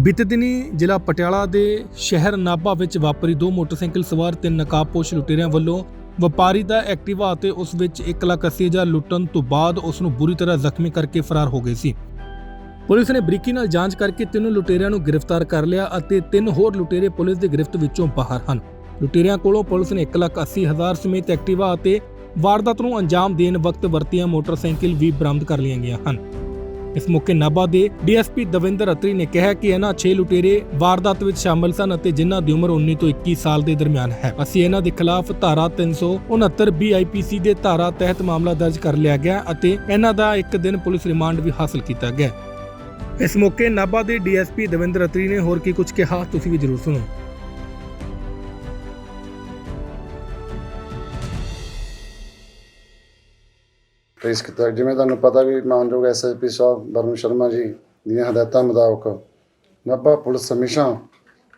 ਬੀਤੇ ਦਿਨੀ ਜ਼ਿਲ੍ਹਾ ਪਟਿਆਲਾ ਦੇ ਸ਼ਹਿਰ ਨਾਭਾ ਵਿੱਚ ਵਾਪਰੀ ਦੋ ਮੋਟਰਸਾਈਕਲ ਸਵਾਰ ਤਿੰਨ ਨਕਾਬਪੋਸ਼ ਲੁਟੇਰਿਆਂ ਵੱਲੋਂ ਵਪਾਰੀ ਦਾ ਐਕਟਿਵਾ ਅਤੇ ਉਸ ਵਿੱਚ 1,80,000 ਲੁੱਟਣ ਤੋਂ ਬਾਅਦ ਉਸ ਨੂੰ ਬੁਰੀ ਤਰ੍ਹਾਂ ਜ਼ਖਮੀ ਕਰਕੇ ਫਰਾਰ ਹੋ ਗਏ ਸੀ। ਪੁਲਿਸ ਨੇ ਬਰੀਕੀ ਨਾਲ ਜਾਂਚ ਕਰਕੇ ਤਿੰਨ ਲੁਟੇਰਿਆਂ ਨੂੰ ਗ੍ਰਿਫਤਾਰ ਕਰ ਲਿਆ ਅਤੇ ਤਿੰਨ ਹੋਰ ਲੁਟੇਰੇ ਪੁਲਿਸ ਦੀ ਗ੍ਰਿਫਤ ਵਿੱਚੋਂ ਬਾਹਰ ਹਨ। ਲੁਟੇਰਿਆਂ ਕੋਲੋਂ ਪੁਲਿਸ ਨੇ 1,80,000 ਸਮੇਤ ਐਕਟਿਵਾ ਅਤੇ ਵਾਰਦਾਤ ਨੂੰ ਅੰਜਾਮ ਦੇਣ ਵਕਤ ਵਰਤੀਆਂ ਮੋਟਰਸਾਈਕਲ ਵੀ ਬਰਾਮਦ ਕਰ ਲਈਆਂ ਗਈਆਂ ਹਨ। ਇਸ ਮੌਕੇ ਨਾਭਾ ਦੇ ਡੀਐਸਪੀ ਦਵਿੰਦਰ ਅਤਰੀ ਨੇ ਕਿਹਾ ਕਿ ਇਹਨਾਂ 6 ਲੁਟੇਰੇ ਵਾਰਦਾਤ ਵਿੱਚ ਸ਼ਾਮਲ ਸਨ ਅਤੇ ਜਿਨ੍ਹਾਂ ਦੀ ਉਮਰ 19 ਤੋਂ 21 ਸਾਲ ਦੇ ਦਰਮਿਆਨ ਹੈ। ਅਸੀਂ ਇਹਨਾਂ ਦੇ ਖਿਲਾਫ ਧਾਰਾ 369 ਬੀਆਈਪੀਸੀ ਦੇ ਧਾਰਾ ਤਹਿਤ ਮਾਮਲਾ ਦਰਜ ਕਰ ਲਿਆ ਗਿਆ ਅਤੇ ਇਹਨਾਂ ਦਾ ਇੱਕ ਦਿਨ ਪੁਲਿਸ ਰਿਮਾਂਡ ਵੀ ਹਾਸਲ ਕੀਤਾ ਗਿਆ। ਇਸ ਮੌਕੇ ਨਾਭਾ ਦੇ ਡੀਐਸਪੀ ਦਵਿੰਦਰ ਅਤਰੀ ਨੇ ਹੋਰ ਕੀ ਕੁਝ ਕਿਹਾ, ਤੁਸੀਂ ਵੀ ਜ਼ਰੂਰ ਸੁਣੋ। ਪੇਸ਼ ਕੀਤਾ ਜਿਵੇਂ ਤੁਹਾਨੂੰ ਪਤਾ ਵੀ ਮਾਨਯੋਗ ਐਸਐਸਪੀ ਸਾਹਿਬ ਵਰੁਣ ਸ਼ਰਮਾ ਜੀ ਦੀਆਂ ਹਦਾਇਤਾਂ ਮੁਤਾਬਕ ਨਾਭਾ ਪੁਲਿਸ ਹਮੇਸ਼ਾ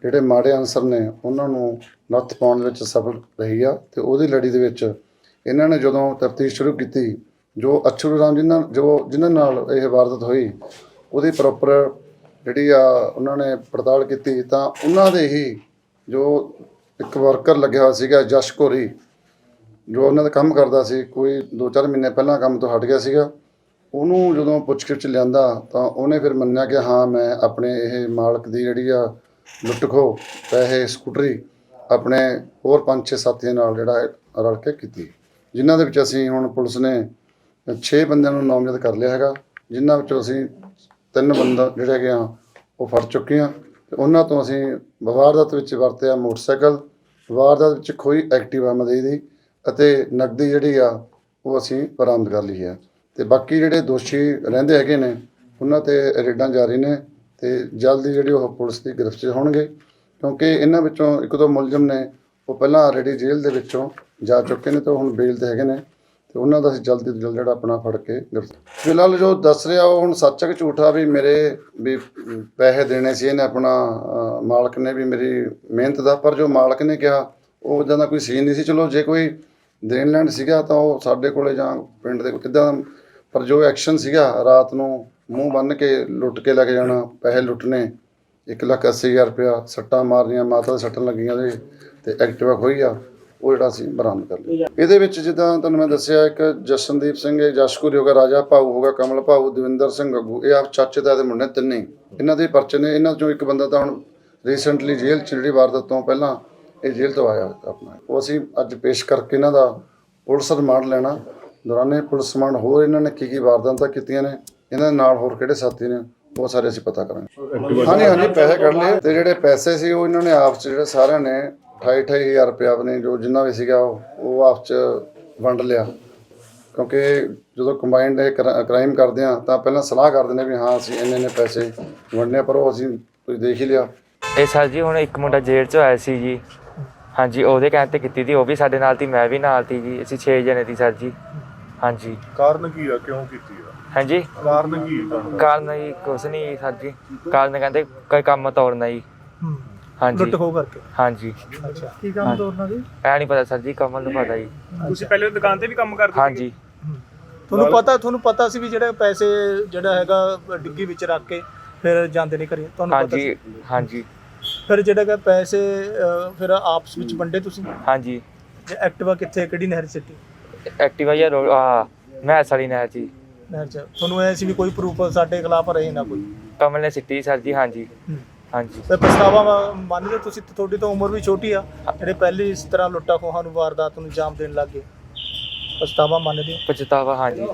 ਜਿਹੜੇ ਮਾੜੇ ਅਨਸਰ ਨੇ, ਉਹਨਾਂ ਨੂੰ ਨੱਥ ਪਾਉਣ ਵਿੱਚ ਸਫਲ ਰਹੀ ਆ ਤੇ ਉਹਦੀ ਲੜੀ ਦੇ ਵਿੱਚ ਇਹਨਾਂ ਨੇ ਜਦੋਂ ਤਫਤੀਸ਼ ਸ਼ੁਰੂ ਕੀਤੀ, ਜੋ ਅਛਰੂ ਰਾਮ ਜਿਨ੍ਹਾਂ ਜੋ ਜਿਨ੍ਹਾਂ ਨਾਲ ਇਹ ਵਾਰਦਾਤ ਹੋਈ, ਉਹਦੀ ਪ੍ਰੋਪਰ ਜਿਹੜੀ ਆ ਉਹਨਾਂ ਨੇ ਪੜਤਾਲ ਕੀਤੀ, ਤਾਂ ਉਹਨਾਂ ਦੇ ਹੀ ਜੋ ਇੱਕ ਵਰਕਰ ਲੱਗਿਆ ਹੋਇਆ ਸੀਗਾ, ਜਸ਼ ਜੋ ਉਹਨਾਂ ਦਾ ਕੰਮ ਕਰਦਾ ਸੀ, ਕੋਈ 2-4 ਮਹੀਨੇ ਪਹਿਲਾਂ ਕੰਮ ਤੋਂ ਹਟ ਗਿਆ ਸੀਗਾ, ਉਹਨੂੰ ਜਦੋਂ ਪੁੱਛਗਿੱਛ ਲਿਆਂਦਾ ਤਾਂ ਉਹਨੇ ਫਿਰ ਮੰਨਿਆ ਕਿ ਹਾਂ, ਮੈਂ ਆਪਣੇ ਇਹ ਮਾਲਕ ਦੀ ਜਿਹੜੀ ਆ ਲੁੱਟ ਪੈਸੇ, ਸਕੂਟਰੀ ਆਪਣੇ ਹੋਰ 5-6 ਸਾਥੀਆਂ ਨਾਲ ਜਿਹੜਾ ਰਲ ਕੇ ਕੀਤੀ। ਜਿਨ੍ਹਾਂ ਦੇ ਵਿੱਚ ਅਸੀਂ ਹੁਣ ਪੁਲਿਸ ਨੇ 6 ਬੰਦਿਆਂ ਨੂੰ ਨਾਮਜ਼ਦ ਕਰ ਲਿਆ ਹੈਗਾ, ਜਿਨ੍ਹਾਂ ਵਿੱਚੋਂ ਅਸੀਂ ਤਿੰਨ ਬੰਦਾ ਜਿਹੜੇ ਹੈਗੇ ਆ, ਉਹ ਫੜ ਚੁੱਕੇ ਆ। ਤੇ ਉਹਨਾਂ ਤੋਂ ਅਸੀਂ ਵਾਰਦਾਤ ਵਿੱਚ ਵਰਤਿਆ ਮੋਟਰਸਾਈਕਲ, ਵਾਰਦਾਤ ਵਿੱਚ ਖੋਈ ਐਕਟਿਵਾ ਮਦਈ ਦੀ। ਅਤੇ ਨਕਦੀ ਜਿਹੜੀ ਆ, ਉਹ ਅਸੀਂ ਬਰਾਮਦ ਕਰ ਲਈ ਹੈ। ਤੇ ਬਾਕੀ ਜਿਹੜੇ ਦੋਸ਼ੀ ਰਹਿੰਦੇ ਹੈਗੇ ਨੇ, ਉਹਨਾਂ ਤੇ ਰੇਡਾਂ ਜਾਰੀ ਨੇ ਤੇ ਜਲਦੀ ਜਿਹੜੀ ਉਹ ਪੁਲਿਸ ਦੀ ਗ੍ਰਿਫਤ 'ਚ ਹੋਣਗੇ, ਕਿਉਂਕਿ ਇਹਨਾਂ ਵਿੱਚੋਂ ਇੱਕ ਦੋ ਮੁਲਜ਼ਮ ਨੇ, ਉਹ ਪਹਿਲਾਂ ਆਲਰੇਡੀ ਜੇਲ੍ਹ ਦੇ ਵਿੱਚੋਂ ਜਾ ਚੁੱਕੇ ਨੇ ਤੇ ਹੁਣ ਬੇਲ ਤੇ ਹੈਗੇ ਨੇ, ਤੇ ਉਹਨਾਂ ਦਾ ਅਸੀਂ ਜਲਦੀ ਤੋਂ ਜਲਦ ਜਿਹੜਾ ਆਪਣਾ ਫੜ ਕੇ ਗ੍ਰਿਫ਼ਤਾਰ ਫਿਲਹਾਲ ਜੋ ਦੱਸ ਰਿਹਾ ਉਹ ਹੁਣ ਸੱਚ ਹੈ ਕਿ ਝੂਠਾ ਵੀ ਮੇਰੇ ਵੀ ਪੈਸੇ ਦੇਣੇ ਸੀ ਇਹਨੇ ਆਪਣਾ ਮਾਲਕ ਨੇ ਵੀ ਮੇਰੀ ਮਿਹਨਤ ਦਾ, ਪਰ ਜੋ ਮਾਲਕ ਨੇ ਕਿਹਾ, ਉਹ ਉਦਾਂ ਦਾ ਕੋਈ ਸੀਨ ਨਹੀਂ ਸੀ। ਚਲੋ, ਜੇ ਕੋਈ ਦੇਣ ਲੈਣ ਸੀਗਾ ਤਾਂ ਉਹ ਸਾਡੇ ਕੋਲੇ ਜਾਂ ਪਿੰਡ ਦੇ ਕਿੱਦਾਂ ਪਰ ਜੋ ਐਕਸ਼ਨ ਸੀਗਾ ਰਾਤ ਨੂੰ ਮੂੰਹ ਬੰਨ ਕੇ ਲੁੱਟ ਕੇ ਲੈ ਕੇ ਜਾਣਾ, ਪੈਸੇ ਲੁੱਟਣੇ, ਇੱਕ ਲੱਖ ਅੱਸੀ ਹਜ਼ਾਰ ਰੁਪਇਆ ਸੱਟਾਂ ਮਾਰਨੀਆਂ, ਮਾਤਾ ਦੇ ਸੱਟਾਂ ਲੱਗੀਆਂ ਦੇ ਤੇ ਐਕਟਿਵਾ ਖੋਈ ਆ, ਉਹ ਜਿਹੜਾ ਅਸੀਂ ਬਰਾਮਦ ਕਰ ਲਿਆ। ਇਹਦੇ ਵਿੱਚ ਜਿੱਦਾਂ ਤੁਹਾਨੂੰ ਮੈਂ ਦੱਸਿਆ, ਇੱਕ ਜਸ਼ਨਦੀਪ ਸਿੰਘ ਹੈ ਜਸ਼ਕੂਰ ਹੋਗਾ, ਰਾਜਾ ਭਾਊ ਹੋਗਾ, ਕਮਲ ਭਾਊ, ਦਵਿੰਦਰ ਸਿੰਘ ਗੱਗੂ, ਇਹ ਆਪ ਚਾਚੇ ਦਾ ਦੇ ਮੁੰਡੇ ਤਿੰਨੇ। ਇਹਨਾਂ ਦੇ ਪਰਚੇ ਨੇ, ਇਹਨਾਂ ਚੋਂ ਇੱਕ ਬੰਦਾ ਤਾਂ ਹੁਣ ਰੀਸੈਂਟਲੀ ਜੇਲ੍ਹ ਚ ਜਿਹੜੀ ਵਾਰਦਾਤ ਤੋਂ ਪਹਿਲਾਂ ਇਹ ਜੇਲ੍ਹ ਤੋਂ ਆਇਆ ਆਪਣਾ। ਉਹ ਅਸੀਂ ਅੱਜ ਪੇਸ਼ ਕਰਕੇ ਇਹਨਾਂ ਦਾ ਪੁਲਿਸ ਰਿਮਾਂਡ ਲੈਣਾ। ਦੌਰਾਨੇ ਪੁਲਿਸ ਰਿਮਾਂਡ ਹੋਰ ਇਹਨਾਂ ਨੇ ਕੀ ਕੀ ਵਾਰਦਾਤਾਂ ਕੀਤੀਆਂ ਨੇ ਇਹਨਾਂ ਦੇ ਨਾਲ ਹੋਰ ਕਿਹੜੇ ਸਾਥੀ ਨੇ ਉਹ ਸਾਰੇ ਅਸੀਂ ਪਤਾ ਕਰਾਂਗੇ। ਹਾਂਜੀ ਹਾਂਜੀ ਪੈਸੇ ਕੱਢ ਲਏ। ਤੇ ਜਿਹੜੇ ਪੈਸੇ ਸੀ ਉਹ ਇਹਨਾਂ ਨੇ ਆਪਸ ਚ ਜਿਹੜੇ ਸਾਰਿਆਂ ਨੇ 28 ਹਜ਼ਾਰ ਰੁਪਇਆ ਆਪਣੇ ਜੋ ਜਿੰਨਾ ਵੀ ਸੀਗਾ ਉਹ ਉਹ ਆਪਸ ਚ ਵੰਡ ਲਿਆ। ਕਿਉਂਕਿ ਜਦੋਂ ਕੰਬਾਈਨਡ ਇਹ ਕ੍ਰਾਈਮ ਕਰਦੇ ਆ ਤਾਂ ਪਹਿਲਾਂ ਸਲਾਹ ਕਰਦੇ ਨੇ ਵੀ ਹਾਂ ਅਸੀਂ ਇੰਨੇ ਇੰਨੇ ਪੈਸੇ ਵੰਡਨੇ ਪਰ ਉਹ ਅਸੀਂ ਤੁਸੀਂ ਦੇਖ ਹੀ ਲਿਆ। ਇਹ ਸਰ ਜੀ ਹੁਣ ਇੱਕ ਮੁੰਡਾ ਜੇਲ੍ਹ ਚ ਆਇਆ ਸੀ ਜੀ। ਹਾਂਜੀ ਉਹਦੇ ਕਹਿਣ ਤੇ ਕੀਤੀ ਸੀ ਉਹ ਵੀ ਸਾਡੇ ਨਾਲ ਸੀ ਮੈਂ ਵੀ ਨਾਲ ਸੀ ਜੀ ਅਸੀਂ 6 ਜਣੇ ਸੀ ਸਰ ਜੀ। ਹਾਂਜੀ। ਕਾਰਨ ਕੀ ਆ ਕਿਉਂ ਕੀਤੀ ਆ? ਹਾਂਜੀ। ਕਾਰਨ ਕੀ ਕਾਰਨ ਕਾਰਨ ਜੀ ਕੁਛ ਨਹੀਂ ਸਰ ਜੀ। ਕਾਰਨ ਕਹਿੰਦੇ ਕੋਈ ਕੰਮ ਤੋੜਨਾ ਜੀ। ਹਾਂਜੀ। ਲੁੱਟ ਖੋ ਕਰਕੇ। ਹਾਂਜੀ। ਅੱਛਾ ਕੀ ਕੰਮ ਤੋਰਨਾ ਜੀ? ਐ ਨਹੀਂ ਪਤਾ ਸਰ ਜੀ ਕਮਲ ਨੂੰ ਪਤਾ ਜੀ। ਤੁਸੀਂ ਪਹਿਲੇ ਦੁਕਾਨ ਤੇ ਵੀ ਕੰਮ ਕਰਦੇ ਹਾਂਜੀ। ਤੁਹਾਨੂੰ ਪਤਾ ਤੁਹਾਨੂੰ ਪਤਾ ਸੀ ਵੀ ਜਿਹੜੇ ਪੈਸੇ ਜਿਹੜਾ ਹੈਗਾ ਡਿੱਗੀ ਵਿੱਚ ਰੱਖ ਕੇ ਫਿਰ ਜਾਂਦੇ ਨਹੀਂ ਘਰੇ। ਤੁਹਾਨੂੰ ਪਤਾ ਸੀ? ਹਾਂਜੀ ਹਾਂਜੀ। ਫਿਰ ਜਿਹੜਾ ਹੈਗਾ ਪੈਸੇ ਅਹ, ਫਿਰ ਆਪਸ ਵਿੱਚ ਵੰਡੇ ਤੁਸੀਂ? ਹਾਂਜੀ। ਜੇ ਐਕਟਿਵਾ ਕਿੱਥੇ ਕਿਹੜੀ ਨਹਿਰ ਸਿੱਟੀ ਐਕਟਿਵਾ ਜਾਂ ਰੋ- ਆ ਮੈਂ ਸਾਲੀ ਨਾ ਜੀ ਨਹਿਰ ਚ। ਤੁਹਾਨੂੰ ਐ ਸੀ ਵੀ ਕੋਈ ਪ੍ਰੂਫ ਸਾਡੇ ਖਿਲਾਫ ਰਹੇ ਨਾ ਕੋਈ? ਕਮਲ ਨੇ ਸਿੱਟੀ ਸਰ ਜੀ ਹਾਂਜੀ। ਹੂੰ। ਹਾਂਜੀ। ਤੇ ਪਛਤਾਵਾ ਮ- ਮੰਨਦੇ ਤੁਸੀਂ ਤੁਹਾਡੀ ਤਾਂ ਉਮਰ ਵੀ ਛੋਟੀ ਆ। ਜਿਹੜੇ ਪਹਿਲੀ ਇਸ ਤਰ੍ਹਾਂ ਲੁੱਟਾ ਖੋਹਾਂ ਨੂੰ ਵਾਰਦਾਤ ਨੂੰ ਅੰਜਾਮ ਦੇਣ ਲੱਗੇ ਪਛਤਾਵਾ ਮੰਨਦੇ ਹੋ? ਪਛਤਾਵਾ ਹਾਂਜੀ।